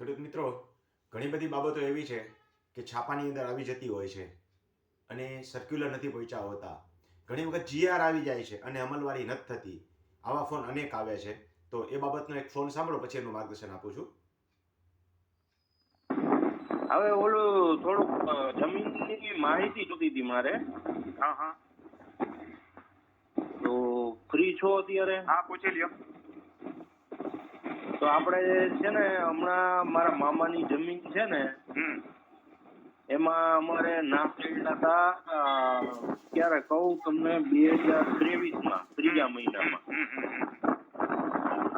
ખેડૂત મિત્રો ઘણી બધી બાબતો એવી છે કે છાપાની અંદર આવી જતી હોય છે અને સર્ક્યુલર નથી પહોંચ્યા હોતા. ઘણી વખત જીઆર આવી જાય છે અને અમલવારી નથી થતી. આવા ફોન અનેક આવે છે. તો એ બાબતનો એક ફોન સાંભળો પછી એનું માર્ગદર્શન આપું છું. હવે ઓલું થોડુંક જમીનની માહિતી જોતી હતી મારે. હા હા. તો ફ્રી છો અત્યારે? હા પૂછી લ્યો. તો આપણે છે ને હમણાં મારા મામાની જમીન છે ને એમાં અમારે નામ લેલા હતા ક્યારે કહું તમને બે હજાર ત્રેવીસમાં ત્રીજા મહિનામાં.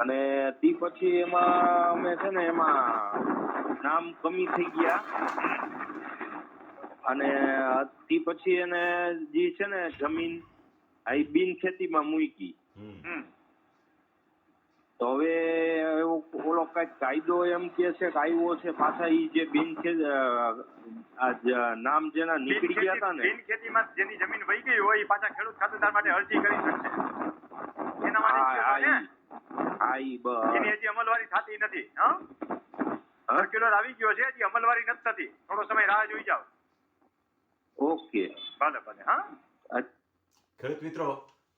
અને તે પછી એમાં અમે છે ને એમાં નામ કમી થઈ ગયા. અને તે પછી એને જે છે ને જમીન આ બિન ખેતીમાં મૂકી. તો હવે એવો ઓલો કંઈક કાયદો એમ કે છે કે આવ્યો છે પાછા ઈ જે બિન નામ જેના નીકળી ગયા હતા ને. બિન ખેતીમાં જેની જમીન વહી ગઈ હોય એ પાછા ખેડૂત ખાતેદાર માટે અરજી કરી શકશે. એના માટે. આ ઈ બ એની હજી અમલવારી થતી નથી હા? હા? સર્ક્યુલર આવી ગયો છે હજી અમલવારી નથી થતી. થોડો સમય રાહ જોઈ જાવ ઓકે. ભલે ભલે હા? ખેડૂત મિત્રો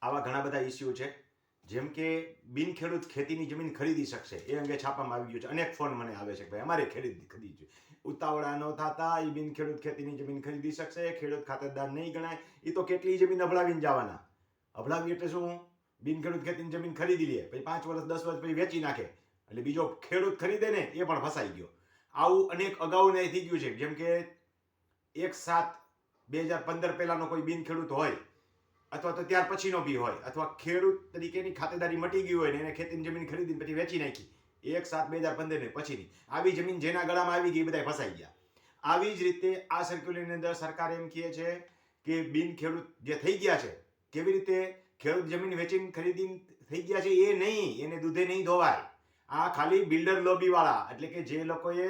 આવા ઘણા બધા ઇસ્યુ છે. જેમ કે બિન ખેડૂત ખેતીની જમીન ખરીદી શકશે, એ અંગે છાપામાં આવી ગયું છે. અનેક ફોન મને આવે છે ભાઈ, અમારે ખરીદી ખરીદી છે ઉતાવળા ન થતા એ બિન ખેડૂત ખેતીની જમીન ખરીદી શકશે ખેડૂત ખાતેદાર નહીં ગણાય. એ તો કેટલી જમીન અભડાવીને જવાના? અભડાવી એટલે શું? બિન ખેડૂત ખેતીની જમીન ખરીદી લે, પછી પાંચ વર્ષ, દસ વર્ષ પછી વેચી નાખે. એટલે બીજો ખેડૂત ખરીદે ને, એ પણ ફસાઈ ગયો. આવું અનેક અગાઉ નહીં થઈ ગયું છે. જેમ કે એક સાત બે હજાર પંદર પહેલાનો કોઈ બિન ખેડૂત હોય અથવા તો ત્યાર પછીનો બી હોય, અથવા ખેડૂત તરીકેની ખાતેદારી મટી ગઈ હોય ને એને ખેતીની જમીન ખરીદીને પછી વેચી નાખી. એક સાત બે હજાર પંદર ને પછીની. આવી જમીન જેના ગળામાં આવી ગઈ બધા ફસાઈ ગયા. આવી જ રીતે આ સર્ક્યુલરની અંદર સરકાર એમ કહે છે કે બિન ખેડૂત જે થઈ ગયા છે, કેવી રીતે ખેડૂત જમીન વેચીને ખરીદી થઈ ગયા છે એ નહીં, એને દૂધે નહીં ધોવાય. આ ખાલી બિલ્ડર લોબીવાળા એટલે કે જે લોકોએ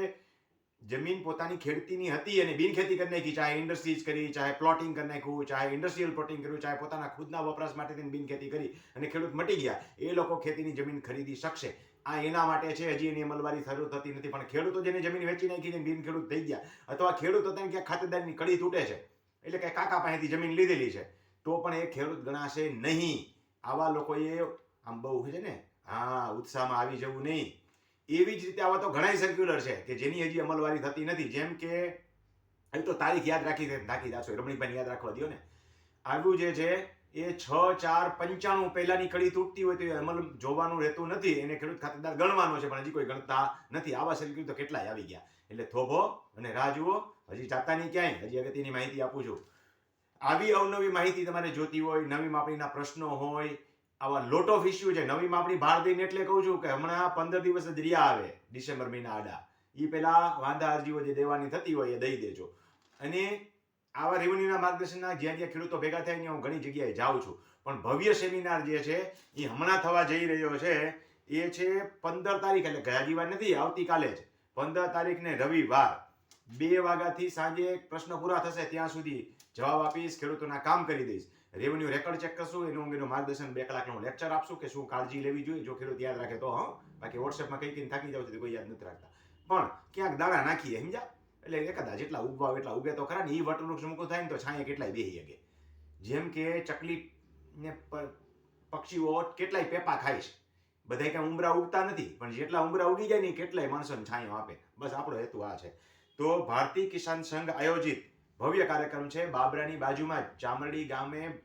જમીન પોતાની ખેડતીની હતી અને બિનખેતી કરી નાખી, ચાહે ઇન્ડસ્ટ્રીઝ કરી, ચાહે પ્લોટિંગ કરી નાખ્યું, ચાહે ઇન્ડસ્ટ્રીયલ પ્લોટિંગ કર્યું, ચાહે પોતાના ખુદના વપરાશ માટે તેને બિનખેતી કરી અને ખેડૂત મટી ગયા. એ લોકો ખેતીની જમીન ખરીદી શકશે. આ એના માટે છે, હજી એની અમલવારી શરૂ થતી નથી, પણ ખેડૂતો જેને જમીન વેચી નાખી છે બિન ખેડૂત થઈ ગયા. અથવા ખેડૂતો તેને ક્યાંક ખાતેદારની કડી તૂટે છે. એટલે કે કાકા પાસેથી જમીન લીધેલી છે. તો પણ એ ખેડૂત ગણાશે નહીં. આવા લોકોએ આમ બહુ છે ને, હા, ઉત્સાહમાં આવી જવું નહીં. એવી જ રીતે આવા તો ઘણા સર્ક્યુલર છે કે જેની હજી અમલવારી થતી નથી. જેમ કે એ તો તારીખ યાદ રાખી નાખી દાસો રમણીભાઈ યાદ રાખવા દો ને. આવ્યું જે છે, એ છ ચાર પંચાણું પહેલાની કડી તૂટતી હોય તો એ અમલ જોવાનું રહેતું નથી. એને ખેડૂત ખાતેદાર ગણવાનો છે, પણ હજી કોઈ ગણતા નથી. આવા સર્ક્યુલર તો કેટલાય આવી ગયા. એટલે થોભો અને રાહ જુઓ હજી જાતા નહીં ક્યાંય? હજી અગત્યની માહિતી આપું છું. આવી અવનવી માહિતી તમારે જોતી હોય, નવી માપણીના પ્રશ્નો હોય આવા લોટ ઓફ ઇસ્યુ છે. નવી માપણી ભાર દઈને એટલે કહું છું કે હમણાં પંદર દિવસ જ રિયા આવે ડિસેમ્બર મહિના આડા. એ પહેલા વાંધા અરજીઓ જે દેવાની થતી હોય એ દઈ દેજો. અને આવા રેવન્યુના માર્ગદર્શનના જ્યાં જ્યાં ખેડૂતો ભેગા થાય ત્યાં હું ઘણી જગ્યાએ જાઉં છું. પણ ભવ્ય સેમિનાર જે છે એ હમણાં થવા જઈ રહ્યો છે. એ છે પંદર તારીખ એટલે ગયા વાર નથી, આવતીકાલે જ. પંદર તારીખને રવિવાર. બે વાગ્યાથી સાંજે પ્રશ્ન પૂરા થશે, ત્યાં સુધી જવાબ આપીશ, ખેડૂતોના કામ કરી દઈશ. રેવન્યુ રેકોર્ડ ચેક કરશું, એનું અંગેનું માર્ગદર્શન બે કલાકનું લેક્ચર આપશું કે શું કાળજી લેવી જોઈએ, જો ખેડૂત યાદ રાખે તો, હા. બાકી વોટ્સએપમાં કઈ કઈ થાકી જાવ તો કોઈ યાદ નથી રાખતા. પણ ક્યાંક દાણા નાખીએ, સમજ્યા? એટલે એકાદા જેટલા ઉગવા એટલા ઉગે તો ખરા ને એ વટવૃક્ષ મૂકો થાય ને તો છાંયા કેટલાય બેહી શકે. જેમ કે ચકલી ને પક્ષીઓ કેટલાય પેપા છે. બધા ક્યાં ઉમરા ઉગતા નથી, પણ જેટલા ઉમરા ઉગી જાય ને કેટલાય માણસોને છાંયો આપે. બસ આપણો હેતુ આ છે. તો ભારતીય કિસાન સંઘ આયોજિત ભવ્ય કાર્યક્રમ છે. બાબરાની બાજુમાં જ ચામરડી ગામે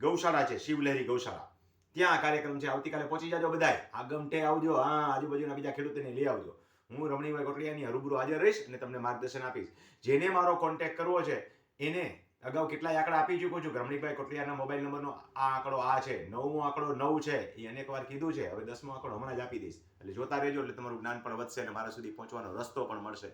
ગૌશાળા છે શિવલહેરી ગૌશાળા. ત્યાં કાર્યક્રમ છે. આવતીકાલે પહોંચી જાજો બધાય. આગમટે આવજો. હા, આજુબાજુના બીજા ખેડૂતોને લઈ આવજો. હું રમણીભાઈ કોટડિયાની રૂબરૂ હાજર રહીશ અને તમને માર્ગદર્શન આપીશ. જેને મારો કોન્ટેક્ટ કરવો છે, એને અગાઉ કેટલાય આંકડા આપી ચૂક્યો છું. રમણીભાઈ કોટડિયાના મોબાઈલ નંબરનો આ આંકડો આ છે. નવમો આંકડો નવ છે. એ અનેક વાર કીધું છે. હવે દસમો આંકડો હમણાં જ આપી દઈશ. એટલે જોતા રહેજો, એટલે તમારું જ્ઞાન પણ વધશે અને મારા સુધી પહોંચવાનો રસ્તો પણ મળશે.